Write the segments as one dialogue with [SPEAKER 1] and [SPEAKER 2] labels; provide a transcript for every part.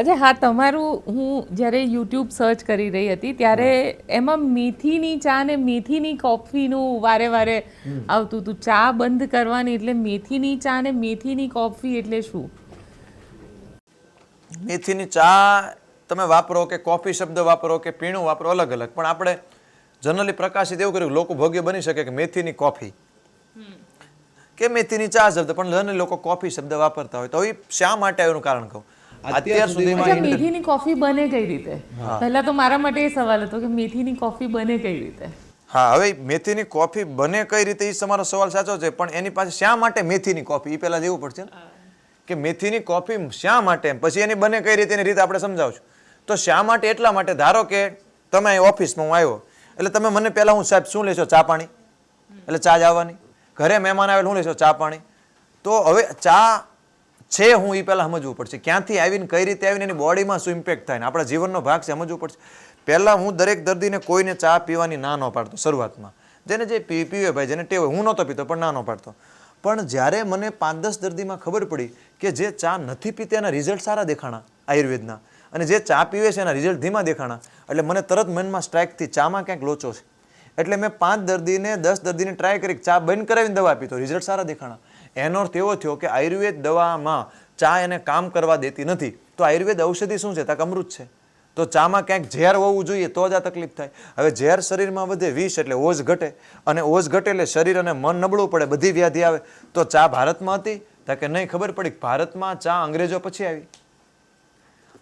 [SPEAKER 1] અચ્છા હા તમારું હું જ્યારે યુટ્યુબ સર્ચ કરી રહી હતી ત્યારે એમાં મેથીની ચા ને મેથીની કોફીનું વારે વારે આવતું હતું. ચા બંધ કરવાની એટલે મેથીની ચા ને મેથીની કોફી એટલે શું?
[SPEAKER 2] મેથીની ચા તમે વાપરો કે કોફી શબ્દ વાપરો કે પીણું વાપરો અલગ અલગ. પણ આપણે જનરલી પ્રકાશિત એવું કર્યું કે લોકો ભોગ્ય બની શકે કે મેથીની કોફી કે મેથીની ચા શબ્દ પણ જનરલી લોકો કોફી શબ્દ વાપરતા હોય. તો એ શા માટે એનું કારણ કહું? અત્યાર સુધીમાં
[SPEAKER 1] મેથીની કોફી બને કઈ રીતે? પહેલા તો મારા માટે એ સવાલ હતો કે મેથીની કોફી બને કઈ રીતે?
[SPEAKER 2] હા હવે મેથીની કોફી બને કઈ રીતે એ તમારો સવાલ સાચો છે પણ એની પાસે શા માટે મેથીની કોફી? એ પહેલાં જેવું પડશે કે મેથીની કોફી શા માટે? પછી એની બને કઈ રીતે એની રીતે આપણે સમજાવશું. તો શા માટે એટલા માટે? ધારો કે તમે ઓફિસમાં હું આવ્યો એટલે તમે મને પહેલા હું સાહેબ શું લેશો? ચા પાણી? એટલે ચા જ આવવાની. ઘરે મહેમાન આવેલ શું લેશો? ચા પાણી? તો હવે ચા છે, હું એ પહેલાં સમજવું પડશે. ક્યાંથી આવીને, કઈ રીતે આવીને એની બોડીમાં શું ઇમ્પેક્ટ થાય ને આપણા જીવનનો ભાગ છે, સમજવું પડશે. પહેલાં હું દરેક દર્દીને કોઈને ચા પીવાની ના ન પાડતો, શરૂઆતમાં. જેને જે પી, પીવે ભાઈ, જેને ટેવ હું નહોતો પીતો, પણ ના ન પાડતો. પણ જ્યારે મને પાંચ દસ દર્દીમાં ખબર પડી કે જે ચા નથી પીતે, એના રિઝલ્ટ સારા દેખાણા, આયુર્વેદના. અને જે ચા પીવે છે, એના રિઝલ્ટ ધીમા દેખાણા. એટલે મને તરત મનમાં સ્ટ્રાઇકથી ચામાં ક્યાંક લોચો છે. એટલે મેં પાંચ દર્દીને, દસ દર્દીને ટ્રાય કરી ચા બંધ કરાવીને દવા પીતો રિઝલ્ટ સારા દેખાણા. એનો અર્થ એવો થયો કે આયુર્વેદ દવામાં ચા એને કામ કરવા દેતી નથી. તો આયુર્વેદ ઔષધિ શું છે? તાક અમૃત છે. તો ચામાં ક્યાંક ઝેર હોવું જોઈએ તો જ આ તકલીફ થાય. હવે ઝેર શરીરમાં વધે વિષ એટલે ઓઝ ઘટે અને ઓઝ ઘટે એટલે શરીર અને મન નબળું પડે, બધી વ્યાધિ આવે. તો ચા ભારતમાં હતી? તા કે નહીં ખબર પડી ભારતમાં ચા અંગ્રેજો પછી આવી.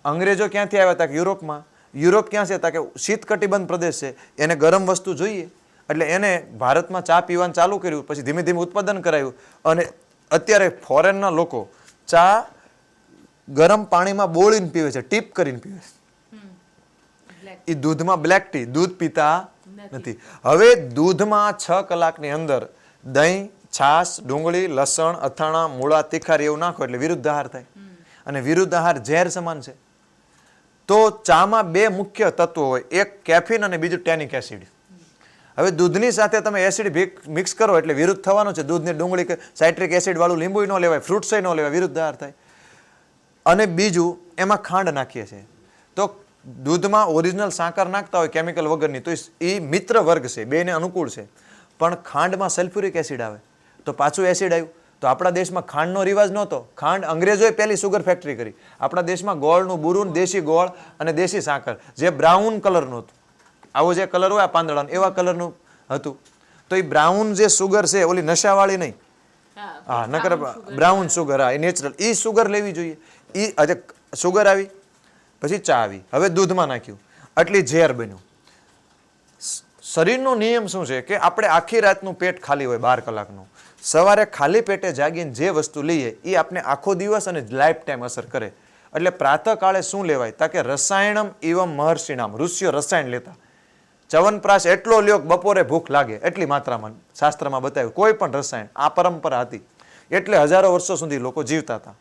[SPEAKER 2] અંગ્રેજો ક્યાંથી આવ્યા હતા? કે યુરોપમાં. યુરોપ ક્યાં છે? તા કે શીત કટિબંધ પ્રદેશ છે. એને ગરમ વસ્તુ જોઈએ. એટલે એને ભારતમાં ચા પીવાનું ચાલુ કર્યું પછી ધીમે ધીમે ઉત્પાદન કરાયું અને અત્યારે ફોરેનના લોકો ચા ગરમ પાણીમાં બોળીને પીવે છે ટીપ કરીને પીવે છે. એ દૂધમાં બ્લેક ટી દૂધ પીતા નથી. હવે દૂધમાં છ કલાકની અંદર દહીં છાશ ડુંગળી લસણ અથાણા મૂળા તીખારી એવું નાખો એટલે વિરુદ્ધ આહાર થાય અને વિરુદ્ધ આહાર ઝેર સમાન છે. તો ચામાં બે મુખ્ય તત્વો હોય એક કેફીન અને બીજું ટેનિક એસિડ. હવે દૂધની સાથે તમે એસિડ મિક્સ કરો એટલે વિરુદ્ધ થવાનું છે. દૂધની ડુંગળી કે સાઇટ્રિક એસિડવાળું લીંબુ ન લેવાય ફ્રૂટ્સય ન લેવાય, વિરુદ્ધ આહાર થાય. અને બીજું, એમાં ખાંડ નાખીએ છીએ. તો દૂધમાં ઓરિજિનલ સાકર નાખતા હોય કેમિકલ વગરની, તો એ મિત્ર વર્ગ છે, બેને અનુકૂળ છે. પણ ખાંડમાં સલ્ફ્યુરિક એસિડ આવે. તો પાછું એસિડ આવ્યું. તો આપણા દેશમાં ખાંડનો રિવાજ નહોતો. ખાંડ અંગ્રેજોએ પહેલી સુગર ફેક્ટરી કરી. આપણા દેશમાં ગોળનું બુરુન દેશી ગોળ અને દેશી સાકર, જે બ્રાઉન કલરનું હતું. આવો જે કલર હોય આ પાંદડાનો એવા કલરનું હતું. તો એ બ્રાઉન જે સુગર છે ઓલી નશાવાળી નહીં? હા નકર બ્રાઉન સુગર હા એ નેચરલ એ સુગર લેવી જોઈએ. એ આજે સુગર આવી પછી ચા આવી. હવે દૂધમાં નાખ્યું. આટલી ઝેર બન્યું. શરીરનો નિયમ શું છે કે આપણે આખી રાતનું પેટ ખાલી હોય બાર કલાકનું. સવારે ખાલી પેટે જાગીને જે વસ્તુ લઈએ એ આપણે આખો દિવસ અને લાઈફ ટાઈમ અસર કરે. એટલે પ્રાતઃકાળે શું લેવાય? તાકે રસાયણમ એવમ મહર્ષિણામ ઋષિઓ રસાયણ લેતા. ચવનપ્રાશ એટલો લ્યો બપોરે ભૂખ લાગે, એટલી માત્રામાં શાસ્ત્રમાં બતાવ્યું. કોઈ પણ રસાયણ, આ પરંપરા હતી. એટલે હજારો વર્ષો સુધી લોકો જીવતા હતા.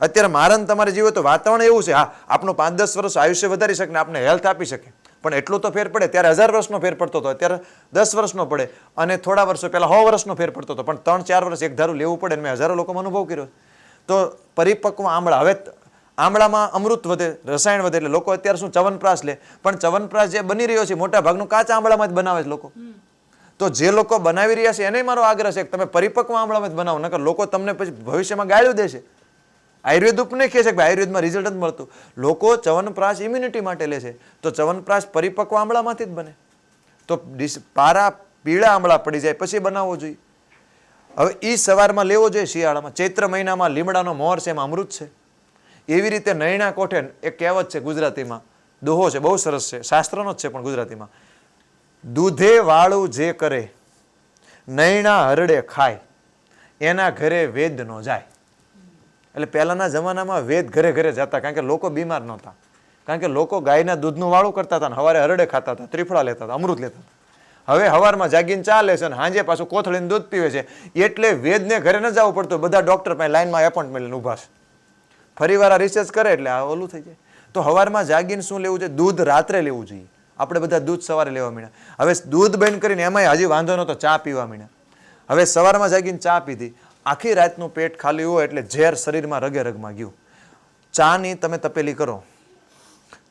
[SPEAKER 2] અત્યારે મારન તમારે જીવો તો વાતાવરણ એવું છે, હા આપણું પાંચ દસ વર્ષ આયુષ્ય વધારી શકે ને આપણે હેલ્થ આપી શકે. પણ એટલું તો ફેર પડે, ત્યારે હજાર વર્ષનો ફેર પડતો હતો, અત્યારે દસ વર્ષનો પડે અને થોડા વર્ષો પહેલાં સો વર્ષનો ફેર પડતો હતો. પણ ત્રણ ચાર વર્ષ એક ધારું લેવું પડે અને મેં હજારો લોકોમાં અનુભવ કર્યો. તો પરિપક્વ આમળા હવે આમળામાં અમૃત વધે રસાયણ વધે એટલે લોકો અત્યારે શું ચવનપ્રાશ લે. પણ ચવનપ્રાશ જે બની રહ્યો છે મોટા ભાગનું કાચા આમળામાં જ બનાવે છે લોકો. તો જે લોકો બનાવી રહ્યા છે એને મારો આગ્રહ છે કે તમે પરિપક્વ આમળામાં જ બનાવો નકર લોકો તમને પછી ભવિષ્યમાં ગાળ્યું દેશે. આયુર્વેદ ઉપને કહે છે કે આયુર્વેદમાં રિઝલ્ટ નથી મળતું. લોકો ચવનપ્રાશ ઇમ્યુનિટી માટે લે છે. તો ચવનપ્રાશ પરિપક્વ આમળામાંથી જ બને. તો ડિસ- પારા પીળા આમળા પડી જાય પછી બનાવવો જોઈએ. હવે એ સવારમાં લેવો જોઈએ શિયાળામાં. ચૈત્ર મહિનામાં લીમડાનો મોર છે એમાં અમૃત છે. એવી રીતે નૈણા કોઠે, એક કહેવત છે ગુજરાતીમાં, દોહો છે, બહુ સરસ છે, શાસ્ત્રનો જ છે પણ ગુજરાતીમાં. દૂધે વાળું જે કરે, નૈણા હરડે ખાય, એના ઘરે વેદ ન જાય. એટલે પહેલાંના જમાનામાં વેદ ઘરે ઘરે જતા, કારણ કે લોકો બીમાર નહોતા. કારણ કે લોકો ગાયના દૂધનું વાળું કરતા હતા ને હવારે હરડે ખાતા હતા, ત્રિફળા લેતા હતા, અમૃત લેતા હતા. હવે હવારમાં જાગીને ચા લે છે અને સાંજે પાછું કોથળીને દૂધ પીવે છે. એટલે વેદને ઘરે ન જવું પડતું, બધા ડોક્ટર પાસે લાઇનમાં એપોઇન્ટમેન્ટ લઈને ઊભા છે. ફરી આ રિસર્ચ કરે એટલે આ ઓલું થઈ જાય. તો હવારમાં જાગીને શું લેવું જોઈએ? દૂધ રાત્રે લેવું જોઈએ. આપણે બધા દૂધ સવારે લેવા મીણ્યા હવે દૂધ બંધ કરીને એમાંય હજી વાંધો નહોતો, ચા પીવા મીણ્યા હવે સવારમાં જાગીને ચા પીધી. આખી રાતનું પેટ ખાલી હોય એટલે ઝેર શરીરમાં રગે રગમાં ગયું. ચાની તમે તપેલી કરો.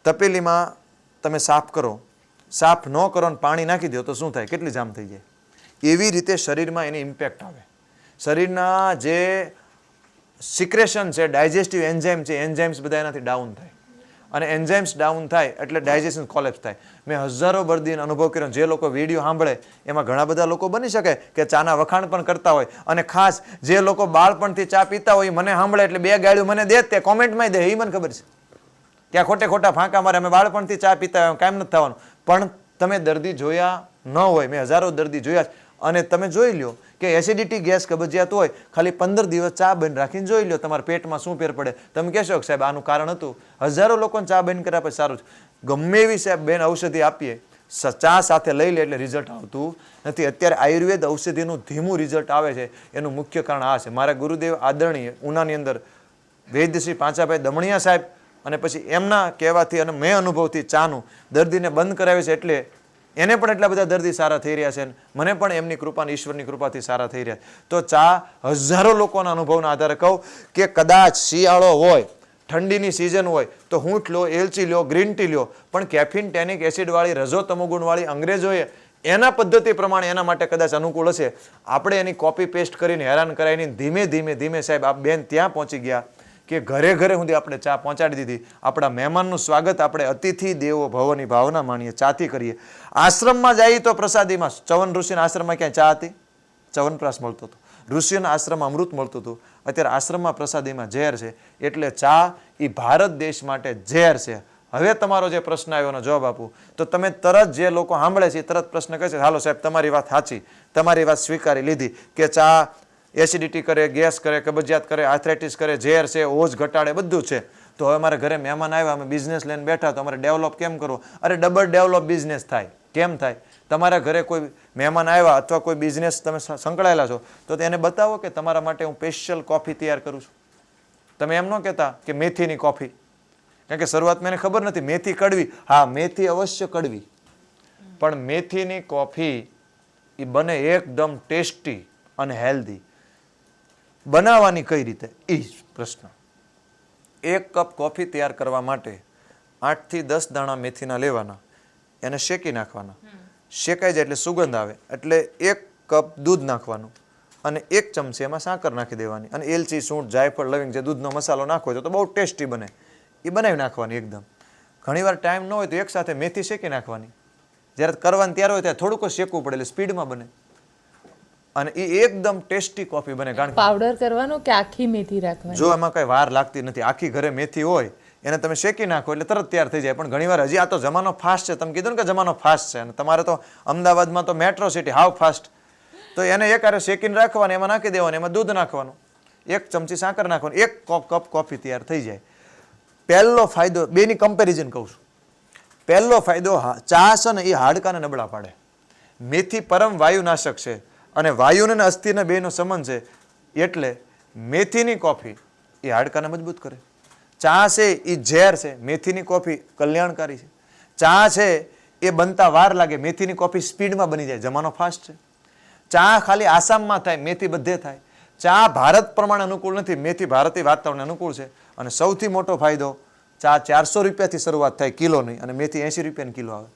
[SPEAKER 2] તપેલીમાં તમે સાફ કરો. સાફ ન કરો અને પાણી નાખી દો તો શું થાય? કેટલી જામ થઈ જાય. એવી રીતે શરીરમાં એની ઇમ્પેક્ટ આવે. શરીરના જે સિક્રેશન છે, ડાયજેસ્ટિવ એન્ઝાઇમ છે, એન્ઝાઇમ્સ બધા એનાથી ડાઉન થાય. અને એન્ઝાઇમ્સ ડાઉન થાય એટલે ડાયજેશન કોલેપ્સ થાય. મેં હજારો બરદીન અનુભવ કર્યો. જે લોકો વીડિયો સાંભળે, એમાં ઘણા બધા લોકો બની શકે કે ચાના વખાણ પણ કરતા હોય. અને ખાસ જે લોકો બાળપણથી ચા પીતા હોય મને સાંભળે એટલે બે ગાળ્યું મને દે તે કોમેન્ટમાં દે. એ મને ખબર છે. ત્યાં ખોટે ખોટા ફાંકા મારે. અમે બાળપણથી ચા પીતા હોય કાંઈ નથી થવાનું. પણ તમે દર્દી જોયા ન હોય, મેં હજારો દર્દી જોયા અને તમે જોઈ લો કે એસિડિટી ગેસ કબજિયાત હોય, ખાલી પંદર દિવસ ચા બંધ રાખીને જોઈ લ્યો તમારા પેટમાં શું ફેર પડે. તમે કહેશો કે સાહેબ, આનું કારણ હતું? હજારો લોકોને ચા બંધ કર્યા પછી સારું ગમે એવી સાહેબ બેન ઔષધિ આપીએ ચા સાથે લઈ લે એટલે રિઝલ્ટ આવતું નથી. અત્યારે આયુર્વેદ ઔષધિનું ધીમું રિઝલ્ટ આવે છે. એનું મુખ્ય કારણ આ છે. મારા ગુરુદેવ આદરણીય, ઉનાની અંદર વૈદ્યશ્રી પાંચાભાઈ દમણિયા સાહેબ અને પછી એમના કહેવાથી અને મેં અનુભવથી ચાનું દર્દીને બંધ કરાવે છે એટલે એને પણ એટલા બધા દર્દી સારા થઈ રહ્યા છે મને પણ એમની કૃપાની ઈશ્વરની કૃપાથી સારા થઈ રહ્યા તો ચા હજારો લોકોના અનુભવના આધારે કહું કે કદાચ શિયાળો હોય, ઠંડીની સિઝન હોય, તો હૂંઠ લો એલચી લો ગ્રીન ટી લો, પણ કેફિન ટેનિક એસિડવાળી રજો તમોગુણવાળી અંગ્રેજોએ એના પદ્ધતિ પ્રમાણે એના માટે કદાચ અનુકૂળ હશે. આપણે એની કોપી પેસ્ટ કરીને હેરાન કરાવીને ધીમે ધીમે ધીમે સાહેબ, આ બેન ત્યાં પહોંચી ગયા. કે ઘરે ઘરે સુધી આપણે ચા પહોંચાડી દીધી. આપણા મહેમાનનું સ્વાગત આપણે અતિથિ દેવો ભવની ભાવના માણીએ, ચાથી કરીએ. આશ્રમમાં જઈએ તો પ્રસાદીમાં ચવન ઋષિના આશ્રમમાં ક્યાંય ચા હતી? ચવનપ્રાસ મળતો હતો. ઋષિઓના આશ્રમમાં અમૃત મળતું હતું. અત્યારે આશ્રમમાં પ્રસાદીમાં ઝેર છે. એટલે ચા એ ભારત દેશ માટે ઝેર છે. હવે તમારો જે પ્રશ્ન આવ્યો જવાબ આપું. તો તમે તરત જે લોકો સાંભળે છે તરત પ્રશ્ન કહે છે હાલો સાહેબ, તમારી વાત સાચી. તમારી વાત સ્વીકારી લીધી કે ચા એસિડિટી કરે, ગેસ કરે, કબજિયાત કરે આર્થરાઇટિસ કરે, ઝેર છે, ઓજ ઘટાડે, બધું છે. તો હવે અમારે ઘરે મહેમાન આવ્યા, અમે બિઝનેસ લઈને બેઠા, તો અમારે ડેવલપ કેમ કરવો? અરે ડબલ ડેવલપ બિઝનેસ થાય. કેમ થાય? તમારા ઘરે કોઈ મહેમાન આવ્યા અથવા કોઈ બિઝનેસ તમે સંકળાયેલા છો, તો તેને બતાવો કે તમારા માટે હું સ્પેશિયલ કોફી તૈયાર કરું છું. તમે એમ ન કહેતા કે મેથીની કોફી કારણ કે શરૂઆતમાં એને ખબર નથી, મેથી કડવી. હા, મેથી અવશ્ય કડવી. પણ મેથીની કોફી એ બને એકદમ ટેસ્ટી અને હેલ્ધી બનાવવાની કઈ રીતે? એ જ પ્રશ્ન. એક કપ કોફી તૈયાર કરવા માટે આઠથી દસ દાણા મેથીના લેવાના એને શેકી નાખવાના. શેકાઈ જાય એટલે સુગંધ આવે એટલે એક કપ દૂધ નાખવાનું અને એક ચમચી એમાં સાકર નાખી દેવાની. અને એલચી સૂંઠ જાયફળ લવિંગ જે દૂધનો મસાલો નાખો તો બહુ ટેસ્ટી બને. એ બનાવી નાખવાની એકદમ. ઘણીવાર ટાઈમ ન હોય તો એકસાથે મેથી શેકી નાખવાની. જ્યારે કરવાની ત્યારે હોય ત્યારે થોડુંક શેકવું પડે એટલે સ્પીડમાં બને. અને એ એકદમ ટેસ્ટી કોફી બને કારણ કે
[SPEAKER 1] પાવડર કરવાનો કે આખી મેથી રાખવાની?
[SPEAKER 2] જો એમાં કઈ વાર લાગતી નથી આખી ઘરે મેથી હોય એને તમે શેકી નાખો એટલે તરત તૈયાર થઈ જાય. પણ ઘણીવાર હજી આ તો જમાનો ફાસ્ટ છે. તમે કીધું ને કે જમાનો ફાસ્ટ છે અને તમારે તો અમદાવાદમાં તો મેટ્રો સિટી હાવ ફાસ્ટ તો એને એક આરે શેકીને રાખવાની એમાં નાખી દેવાનું એમાં દૂધ નાખવાનું. એક ચમચી સાકર નાખવાનું એક કપ કપ કોફી તૈયાર થઈ જાય. પહેલો ફાયદો બેની કમ્પેરિઝન કહું છું. પહેલો ફાયદો ચા છે ને એ હાડકાને નબળા પાડે. મેથી પરમ વાયુનાશક છે. અને વાયુને અને અસ્થિને બેનો સંબંધ છે એટલે મેથીની કોફી એ હાડકાને મજબૂત કરે. ચા છે એ ઝેર છે મેથીની કોફી કલ્યાણકારી છે. ચા છે એ બનતા વાર લાગે મેથીની કોફી સ્પીડમાં બની જાય જમાનો ફાસ્ટ છે. ચા ખાલી આસામમાં થાય મેથી બધે થાય. ચા ભારત પ્રમાણે અનુકૂળ નથી મેથી ભારતીય વાતાવરણ અનુકૂળ છે. અને સૌથી મોટો ફાયદો ચા ચારસો રૂપિયાથી શરૂઆત થાય કિલોની અને મેથી એંશી રૂપિયાની કિલો આવે.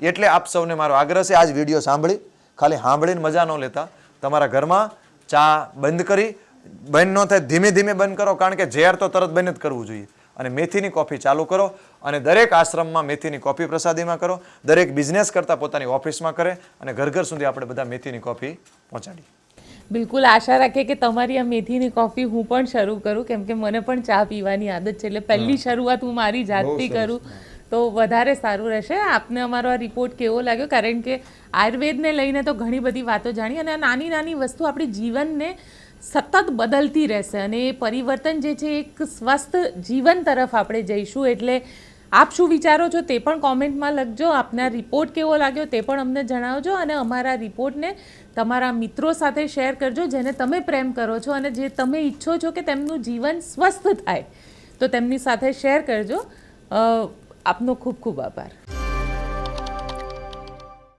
[SPEAKER 2] એટલે આપ સૌને મારો આગ્રહ છે આજ વીડિયો સાંભળી ખાલી સાંભળીને મજા ન લેતા. તમારા ઘરમાં ચા બંધ કરી બંધ ન થાય ધીમે ધીમે બંધ કરો કારણ કે ઝેર તો તરત બંધ જ કરવું જોઈએ. અને મેથીની કોફી ચાલુ કરો અને દરેક આશ્રમમાં મેથીની કોફી પ્રસાદીમાં કરો. દરેક બિઝનેસ કરતાં પોતાની ઓફિસમાં કરે અને ઘર ઘર સુધી આપણે બધા મેથીની કોફી પહોંચાડીએ.
[SPEAKER 1] બિલકુલ આશા રાખીએ કે તમારી આ મેથીની કોફી હું પણ શરૂ કરું કેમ કે મને પણ ચા પીવાની આદત છે. એટલે પહેલી શરૂઆત હું મારી જાતથી કરું. તો વધારે સારું રહેશે. આપને અમારો આ રિપોર્ટ કેવો લાગ્યો? કારણ કે આયુર્વેદને લઈને તો ઘણી બધી વાતો જાણી અને નાની નાની વસ્તુ આપણી જીવનને સતત બદલતી રહેશે અને એ પરિવર્તન જે છે એક સ્વસ્થ જીવન તરફ આપણે જઈશું. એટલે આપ શું વિચારો છો તે પણ કોમેન્ટમાં લખજો. આપના રિપોર્ટ કેવો લાગ્યો તે પણ અમને જણાવજો અને અમારા રિપોર્ટને તમારા મિત્રો સાથે શેર કરજો, જેને તમે પ્રેમ કરો છો અને જે તમે ઈચ્છો છો કે તેમનું જીવન સ્વસ્થ થાય. તો તેમની સાથે શેર કરજો. આપનો ખૂબ ખૂબ આભાર.